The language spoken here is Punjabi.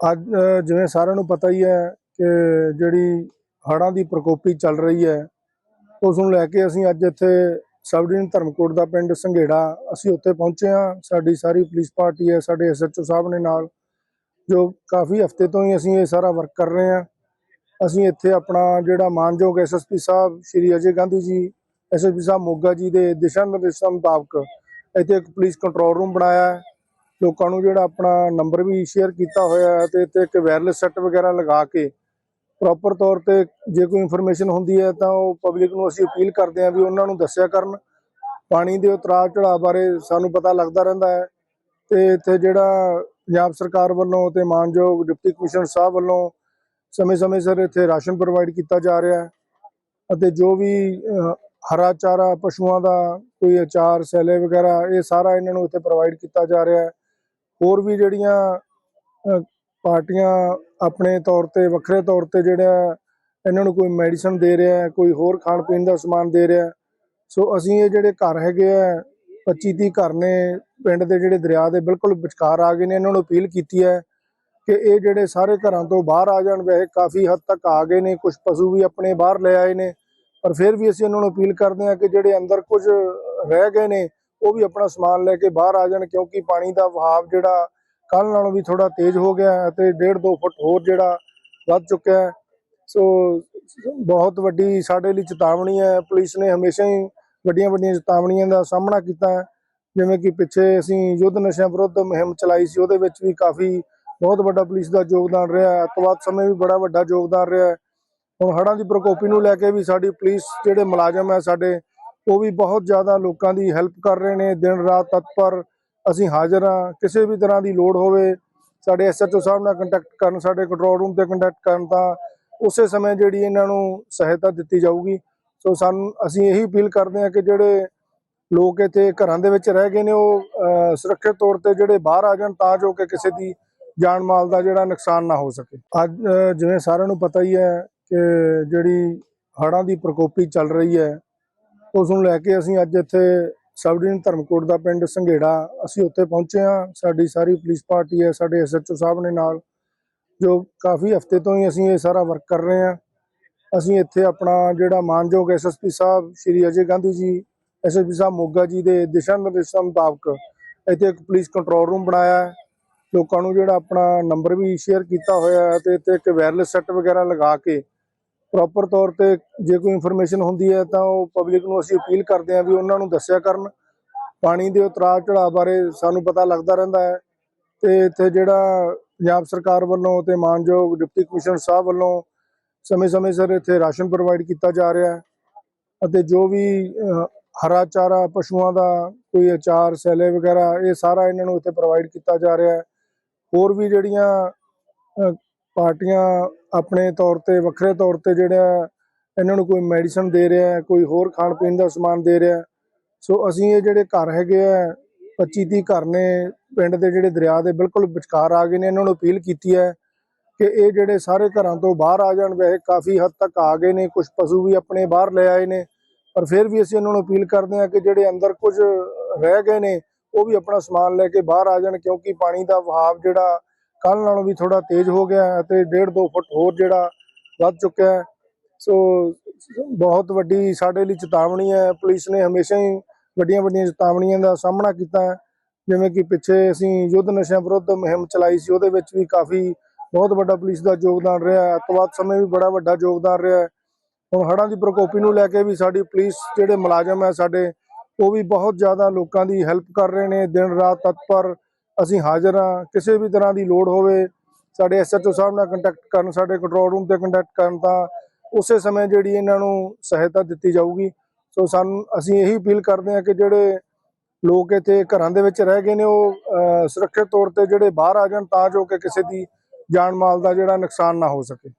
ਅੱਜ ਜਿਵੇਂ ਸਾਰਿਆਂ ਨੂੰ ਪਤਾ ਹੀ ਹੈ ਕਿ ਜਿਹੜੀ ਹੜ੍ਹਾਂ ਦੀ ਪ੍ਰਕੋਪੀ ਚੱਲ ਰਹੀ ਹੈ, ਉਸ ਨੂੰ ਲੈ ਕੇ ਅਸੀਂ ਅੱਜ ਇੱਥੇ ਸਬ ਡਿਵੀਜ਼ਨ ਧਰਮਕੋਟ ਦਾ ਪਿੰਡ ਸੰਘੇੜਾ, ਅਸੀਂ ਉੱਥੇ ਪਹੁੰਚੇ ਹਾਂ। ਸਾਡੀ ਸਾਰੀ ਪੁਲਿਸ ਪਾਰਟੀ ਹੈ, ਸਾਡੇ ਐਸਐਚਓ ਸਾਹਿਬ ਨੇ ਨਾਲ, ਜੋ ਕਾਫੀ ਹਫ਼ਤੇ ਤੋਂ ਹੀ ਅਸੀਂ ਇਹ ਸਾਰਾ ਵਰਕ ਕਰ ਰਹੇ ਹਾਂ। ਅਸੀਂ ਇੱਥੇ ਆਪਣਾ ਜਿਹੜਾ ਮਾਨਯੋਗ ਐਸਐਸਪੀ ਸਾਹਿਬ, ਸ਼੍ਰੀ ਅਜੇ ਗਾਂਧੀ ਜੀ ਐਸਐਸਪੀ ਸਾਹਿਬ ਮੋਗਾ ਜੀ ਦੇ ਦਿਸ਼ਾ ਨਿਰਦੇਸ਼ਾਂ ਮੁਤਾਬਕ ਇੱਥੇ ਇੱਕ ਪੁਲਿਸ ਕੰਟਰੋਲ ਰੂਮ ਬਣਾਇਆ ਹੈ। ਲੋਕਾਂ ਨੂੰ ਜਿਹੜਾ ਆਪਣਾ ਨੰਬਰ ਵੀ ਸ਼ੇਅਰ ਕੀਤਾ ਹੋਇਆ ਹੈ ਤੇ ਇੱਥੇ ਇੱਕ ਵਾਇਰਲੈਸ ਸੈੱਟ ਵਗੈਰਾ ਲਗਾ ਕੇ ਪ੍ਰੋਪਰ ਤੌਰ ਤੇ ਜੇ ਕੋਈ ਇਨਫੋਰਮੇਸ਼ਨ ਹੁੰਦੀ ਹੈ ਤਾਂ ਉਹ ਪਬਲਿਕ ਨੂੰ ਅਸੀਂ ਅਪੀਲ ਕਰਦੇ ਹਾਂ ਵੀ ਉਹਨਾਂ ਨੂੰ ਦੱਸਿਆ ਕਰਨ। ਪਾਣੀ ਦੇ ਉਤਰਾਅ ਚੜਾਅ ਬਾਰੇ ਸਾਨੂੰ ਪਤਾ ਲੱਗਦਾ ਰਹਿੰਦਾ ਹੈ ਤੇ ਇੱਥੇ ਜਿਹੜਾ ਪੰਜਾਬ ਸਰਕਾਰ ਵੱਲੋਂ ਤੇ ਮਾਨਯੋਗ ਡਿਪਟੀ ਕਮਿਸ਼ਨਰ ਸਾਹਿਬ ਵੱਲੋਂ ਸਮੇਂ-ਸਮੇਂ ਸਿਰ ਇੱਥੇ ਰਾਸ਼ਨ ਪ੍ਰੋਵਾਈਡ ਕੀਤਾ ਜਾ ਰਿਹਾ ਹੈ ਅਤੇ ਜੋ ਵੀ ਹਰਾ ਚਾਰਾ, ਪਸ਼ੂਆਂ ਦਾ ਕੋਈ ਅਚਾਰ, ਸੈਲੇ ਵਗੈਰਾ ਇਹ ਸਾਰਾ ਇਹਨਾਂ ਨੂੰ ਇੱਥੇ ਪ੍ਰੋਵਾਈਡ ਕੀਤਾ ਜਾ ਰਿਹਾ ਹੈ। ਹੋਰ ਵੀ ਜਿਹੜੀਆਂ ਪਾਰਟੀਆਂ ਆਪਣੇ ਤੌਰ ਤੇ, ਵੱਖਰੇ ਤੌਰ ਤੇ ਜਿਹੜਾ ਇਹਨਾਂ ਨੂੰ ਕੋਈ ਮੈਡੀਸਨ ਦੇ ਰਿਹਾ ਕੋਈ ਹੋਰ ਖਾਣ ਪੀਣ ਦਾ ਸਮਾਨ ਦੇ ਰਿਹਾ ਸੋ ਅਸੀਂ ਇਹ ਜਿਹੜੇ ਘਰ ਹੈਗੇ ਆ 25 30 ਘਰ ਨੇ ਪਿੰਡ ਦੇ ਜਿਹੜੇ ਦਰਿਆ ਦੇ ਬਿਲਕੁਲ ਵਿਚਕਾਰ ਆ ਗਏ ਨੇ, ਇਹਨਾਂ ਨੂੰ ਅਪੀਲ ਕੀਤੀ ਹੈ ਕਿ ਇਹ ਜਿਹੜੇ ਸਾਰੇ ਘਰਾਂ ਤੋਂ ਬਾਹਰ ਆ ਜਾਣ, ਵੈਸੇ ਕਾਫੀ ਹੱਦ ਤੱਕ ਆ ਗਏ ਨੇ ਕੁਝ ਪਸ਼ੂ ਵੀ ਆਪਣੇ ਬਾਹਰ ਲੈ ਆਏ ਨੇ, ਪਰ ਫਿਰ ਵੀ ਅਸੀਂ ਉਹਨਾਂ ਨੂੰ ਅਪੀਲ ਕਰਦੇ ਹਾਂ ਕਿ ਜਿਹੜੇ ਅੰਦਰ ਕੁਝ ਰਹਿ ਗਏ ਨੇ ਉਹ ਵੀ ਆਪਣਾ ਸਮਾਨ ਲੈ ਕੇ ਬਾਹਰ ਆ ਜਾਣ ਕਿਉਂਕਿ ਪਾਣੀ ਦਾ ਵਹਾਅ ਜਿਹੜਾ ਕੱਲ ਨਾਲੋਂ ਵੀ ਥੋੜਾ ਤੇਜ਼ ਹੋ ਗਿਆ ਹੈ ਤੇ 1.5 2 ਫੁੱਟ ਹੋਰ ਜਿਹੜਾ ਵੱਧ ਚੁੱਕਿਆ ਹੈ। ਸੋ, ਬਹੁਤ ਵੱਡੀ ਸਾਡੇ ਲਈ ਚੇਤਾਵਨੀ ਹੈ। ਪੁਲਿਸ ਨੇ ਹਮੇਸ਼ਾ ਹੀ ਵੱਡੀਆਂ ਵੱਡੀਆਂ ਚੇਤਾਵਨੀਆਂ ਦਾ ਸਾਹਮਣਾ ਕੀਤਾ ਹੈ। ਜਿਵੇਂ ਕਿ ਪਿੱਛੇ ਅਸੀਂ ਯੁੱਧ ਨਸ਼ਿਆਂ ਵਿਰੁੱਧ ਮੁਹਿੰਮ ਚਲਾਈ ਸੀ, ਉਹਦੇ ਵਿੱਚ ਵੀ ਕਾਫੀ ਬਹੁਤ ਵੱਡਾ ਪੁਲਿਸ ਦਾ ਯੋਗਦਾਨ ਰਿਹਾ ਹੈ। ਅੱਤਵਾਦ ਸਮੇਂ ਵੀ ਬੜਾ ਵੱਡਾ ਯੋਗਦਾਨ ਰਿਹਾ ਹੈ। ਹੁਣ ਹੜ੍ਹਾਂ ਦੀ ਪ੍ਰਕੋਪੀ ਨੂੰ ਲੈ ਕੇ ਵੀ ਸਾਡੀ ਪੁਲਿਸ ਜਿਹੜੇ ਮੁਲਾਜ਼ਮ ਹੈ, ਸਾਡੇ ਉਹ ਵੀ ਬਹੁਤ ਜ਼ਿਆਦਾ ਲੋਕਾਂ ਦੀ ਹੈਲਪ ਕਰ ਰਹੇ ਨੇ, ਦਿਨ ਰਾਤ ਤਤਪਰ ਅਸੀਂ ਹਾਜ਼ਰ ਹਾਂ। ਕਿਸੇ ਵੀ ਤਰ੍ਹਾਂ ਦੀ ਲੋੜ ਹੋਵੇ, ਸਾਡੇ ਐਸਐਚਓ ਸਾਹਿਬ ਨਾਲ ਕੰਟੈਕਟ ਕਰਨ, ਸਾਡੇ ਕੰਟਰੋਲ ਰੂਮ ਤੇ ਕੰਟੈਕਟ ਕਰਨ ਤਾਂ ਉਸੇ ਸਮੇਂ ਜਿਹੜੀ ਇਹਨਾਂ ਨੂੰ ਸਹਾਇਤਾ ਦਿੱਤੀ ਜਾਊਗੀ। ਸੋ ਸਾਨੂੰ, ਅਸੀਂ ਇਹੀ ਅਪੀਲ ਕਰਦੇ ਹਾਂ ਕਿ ਜਿਹੜੇ ਲੋਕ ਇੱਥੇ ਘਰਾਂ ਦੇ ਵਿੱਚ ਰਹਿ ਗਏ ਨੇ, ਉਹ ਸੁਰੱਖਿਅਤ ਤੌਰ ਤੇ ਜਿਹੜੇ ਬਾਹਰ ਆ ਜਾਣ ਤਾਂ ਜੋ ਕਿ ਕਿਸੇ ਦੀ ਜਾਨ ਮਾਲ ਦਾ ਜਿਹੜਾ ਨੁਕਸਾਨ ਨਾ ਹੋ ਸਕੇ। ਅੱਜ ਜਿਵੇਂ ਸਾਰਿਆਂ ਨੂੰ ਪਤਾ ਹੀ ਹੈ ਕਿ ਜਿਹੜੀ ਹੜ੍ਹਾਂ ਦੀ ਪ੍ਰਕੋਪੀ ਚੱਲ ਰਹੀ ਹੈ ਉਸ ਨੂੰ ਲੈ ਕੇ ਅਸੀਂ ਅੱਜ ਇੱਥੇ ਸਬ ਡਿਵੀਜ਼ਨ ਧਰਮਕੋਟ ਦਾ ਪਿੰਡ ਸੰਘੇੜਾ, ਅਸੀਂ ਉੱਥੇ ਪਹੁੰਚੇ ਹਾਂ। ਸਾਡੀ ਸਾਰੀ ਪੁਲਿਸ ਪਾਰਟੀ ਹੈ, ਸਾਡੇ ਐਸਐਚਓ ਸਾਹਿਬ ਨੇ ਨਾਲ, ਜੋ ਕਾਫੀ ਹਫ਼ਤੇ ਤੋਂ ਹੀ ਅਸੀਂ ਇਹ ਸਾਰਾ ਵਰਕ ਕਰ ਰਹੇ ਹਾਂ। ਅਸੀਂ ਇੱਥੇ ਆਪਣਾ ਜਿਹੜਾ ਮਾਨਯੋਗ ਐਸਐਸਪੀ ਸਾਹਿਬ, ਸ਼੍ਰੀ ਅਜੇ ਗਾਂਧੀ ਜੀ ਐਸਐਸਪੀ ਸਾਹਿਬ ਮੋਗਾ ਜੀ ਦੇ ਦਿਸ਼ਾ ਨਿਰਦੇਸ਼ਾਂ ਮੁਤਾਬਕ ਇੱਥੇ ਇੱਕ ਪੁਲਿਸ ਕੰਟਰੋਲ ਰੂਮ ਬਣਾਇਆ ਹੈ। ਲੋਕਾਂ ਨੂੰ ਜਿਹੜਾ ਆਪਣਾ ਨੰਬਰ ਵੀ ਸ਼ੇਅਰ ਕੀਤਾ ਹੋਇਆ ਹੈ ਤੇ ਇੱਥੇ ਇੱਕ ਵਾਇਰਲੈਸ ਸੈੱਟ ਵਗੈਰਾ ਲਗਾ ਕੇ ਪ੍ਰੋਪਰ ਤੌਰ ਤੇ ਜੇ ਕੋਈ ਇਨਫੋਰਮੇਸ਼ਨ ਹੁੰਦੀ ਹੈ ਤਾਂ ਉਹ ਪਬਲਿਕ ਨੂੰ ਅਸੀਂ ਅਪੀਲ ਕਰਦੇ ਹਾਂ ਵੀ ਉਹਨਾਂ ਨੂੰ ਦੱਸਿਆ ਕਰਨ। ਪਾਣੀ ਦੇ ਉਤਰਾਅ ਚੜਾਅ ਬਾਰੇ ਸਾਨੂੰ ਪਤਾ ਲੱਗਦਾ ਰਹਿੰਦਾ ਹੈ ਤੇ ਇੱਥੇ ਜਿਹੜਾ ਪੰਜਾਬ ਸਰਕਾਰ ਵੱਲੋਂ ਤੇ ਮਾਨਯੋਗ ਡਿਪਟੀ ਕਮਿਸ਼ਨਰ ਸਾਹਿਬ ਵੱਲੋਂ ਸਮੇਂ-ਸਮੇਂ ਸਿਰ ਇੱਥੇ ਰਾਸ਼ਨ ਪ੍ਰੋਵਾਈਡ ਕੀਤਾ ਜਾ ਰਿਹਾ ਹੈ ਅਤੇ ਜੋ ਵੀ ਹਰਾ ਚਾਰਾ, ਪਸ਼ੂਆਂ ਦਾ ਕੋਈ ਅਚਾਰ, ਸੈਲੇ ਵਗੈਰਾ ਇਹ ਸਾਰਾ ਇਹਨਾਂ ਨੂੰ ਇੱਥੇ ਪ੍ਰੋਵਾਈਡ ਕੀਤਾ ਜਾ ਰਿਹਾ ਹੈ। ਹੋਰ ਵੀ ਜਿਹੜੀਆਂ ਪਾਰਟੀਆਂ ਆਪਣੇ ਤੌਰ ਤੇ ਵੱਖਰੇ ਤੌਰ ਤੇ ਜਿਹੜਾ ਇਹਨਾਂ ਨੂੰ ਕੋਈ ਮੈਡੀਸਨ ਦੇ ਰਿਹਾ ਕੋਈ ਹੋਰ ਖਾਣ ਪੀਣ ਦਾ ਸਮਾਨ ਦੇ ਰਿਹਾ ਸੋ ਅਸੀਂ ਇਹ ਜਿਹੜੇ ਘਰ ਹੈਗੇ ਆ 25 30 ਘਰ ਨੇ ਪਿੰਡ ਦੇ ਜਿਹੜੇ ਦਰਿਆ ਦੇ ਬਿਲਕੁਲ ਵਿਚਕਾਰ ਆ ਗਏ ਨੇ, ਇਹਨਾਂ ਨੂੰ ਅਪੀਲ ਕੀਤੀ ਹੈ ਕਿ ਇਹ ਜਿਹੜੇ ਸਾਰੇ ਘਰਾਂ ਤੋਂ ਬਾਹਰ ਆ ਜਾਣ। ਵੈਸੇ ਕਾਫੀ ਹੱਦ ਤੱਕ ਆ ਗਏ ਨੇ ਕੁਝ ਪਸ਼ੂ ਵੀ ਆਪਣੇ ਬਾਹਰ ਲੈ ਆਏ ਨੇ, ਪਰ ਫਿਰ ਵੀ ਅਸੀਂ ਇਹਨਾਂ ਨੂੰ ਅਪੀਲ ਕਰਦੇ ਹਾਂ ਕਿ ਜਿਹੜੇ ਅੰਦਰ ਕੁਝ ਰਹਿ ਗਏ ਨੇ, ਉਹ ਵੀ ਆਪਣਾ ਸਮਾਨ ਲੈ ਕੇ ਬਾਹਰ ਆ ਜਾਣ, ਕਿਉਂਕਿ ਪਾਣੀ ਦਾ ਵਹਾਅ ਜਿਹੜਾ ਕੱਲ ਨਾਲੋਂ ਵੀ ਥੋੜਾ ਤੇਜ਼ ਹੋ ਗਿਆ ਹੈ ਤੇ 1.5 2 ਫੁੱਟ ਹੋਰ ਜਿਹੜਾ ਵੱਧ ਚੁੱਕਿਆ ਹੈ, ਸੋ ਬਹੁਤ ਵੱਡੀ ਸਾਡੇ ਲਈ ਚੇਤਾਵਨੀ ਹੈ। ਪੁਲਿਸ ਨੇ ਹਮੇਸ਼ਾ ਹੀ ਵੱਡੀਆਂ ਵੱਡੀਆਂ ਚੇਤਾਵਨੀਆਂ ਦਾ ਸਾਹਮਣਾ ਕੀਤਾ ਹੈ। ਜਿਵੇਂ ਕਿ ਪਿੱਛੇ ਅਸੀਂ ਯੁੱਧ ਨਸ਼ਿਆਂ ਵਿਰੁੱਧ ਮੁਹਿੰਮ ਚਲਾਈ ਸੀ, ਉਹਦੇ ਵਿੱਚ ਵੀ ਕਾਫੀ ਬਹੁਤ ਵੱਡਾ ਪੁਲਿਸ ਦਾ ਯੋਗਦਾਨ ਰਿਹਾ ਹੈ। ਅੱਤਵਾਦ ਸਮੇਂ ਵੀ ਬੜਾ ਵੱਡਾ ਯੋਗਦਾਨ ਰਿਹਾ ਹੈ। ਹੁਣ ਹੜ੍ਹਾਂ ਦੀ ਪ੍ਰਕੋਪੀ ਨੂੰ ਲੈ ਕੇ ਵੀ ਸਾਡੀ ਪੁਲਿਸ ਜਿਹੜੇ ਮੁਲਾਜ਼ਮ ਹੈ ਸਾਡੇ, ਉਹ ਵੀ ਬਹੁਤ ਜ਼ਿਆਦਾ ਲੋਕਾਂ ਦੀ ਹੈਲਪ ਕਰ ਰਹੇ ਨੇ। ਦਿਨ ਰਾਤ ਤਤਪਰ ਅਸੀਂ ਹਾਜ਼ਰ ਹਾਂ, ਕਿਸੇ ਵੀ ਤਰ੍ਹਾਂ ਦੀ ਲੋੜ ਹੋਵੇ, ਸਾਡੇ ਐਸਐਚਓ ਸਾਹਿਬ ਨਾਲ ਕੰਟੈਕਟ ਕਰਨ, ਸਾਡੇ ਕੰਟਰੋਲ ਰੂਮ ਤੇ ਕੰਟੈਕਟ ਕਰਨ ਤਾਂ ਉਸੇ ਸਮੇਂ ਜਿਹੜੀ ਇਹਨਾਂ ਨੂੰ ਸਹਾਇਤਾ ਦਿੱਤੀ ਜਾਊਗੀ। ਸੋ ਸਾਨੂੰ, ਅਸੀਂ ਇਹੀ ਅਪੀਲ ਕਰਦੇ ਹਾਂ ਕਿ ਜਿਹੜੇ ਲੋਕ ਇੱਥੇ ਘਰਾਂ ਦੇ ਵਿੱਚ ਰਹਿ ਗਏ ਨੇ, ਉਹ ਸੁਰੱਖਿਅਤ ਤੌਰ ਤੇ ਜਿਹੜੇ ਬਾਹਰ ਆ ਜਾਣ ਤਾਂ ਜੋ ਕਿ ਕਿਸੇ ਦੀ ਜਾਨ ਮਾਲ ਦਾ ਜਿਹੜਾ ਨੁਕਸਾਨ ਨਾ ਹੋ ਸਕੇ।